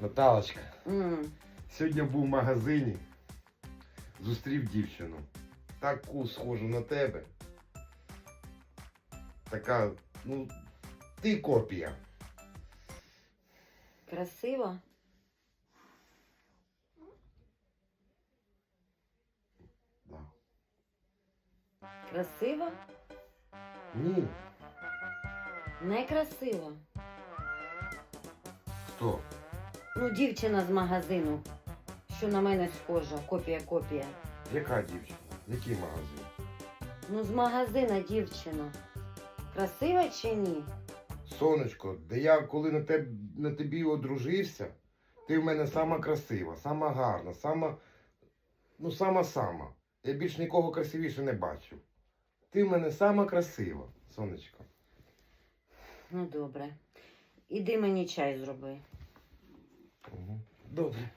Наталочка, М, сьогодні був в магазині, зустрів дівчину. Таку схожу на тебе. Така, ну, ти копія. Красиво. Да. Красиво? Ні. Некрасиво. Хто? Ну, дівчина з магазину, що на мене схожа, копія, копія. Яка дівчина? Який магазин? Ну, з магазина дівчина. Красива чи ні? Сонечко, де я коли на, теб, на тобі одружився, ти в мене сама красива, сама гарна, сама. Ну, сама сама. Я більш нікого красивіше не бачив. Ти в мене сама красива, сонечко. Ну, добре. Іди мені чай зроби. Добре.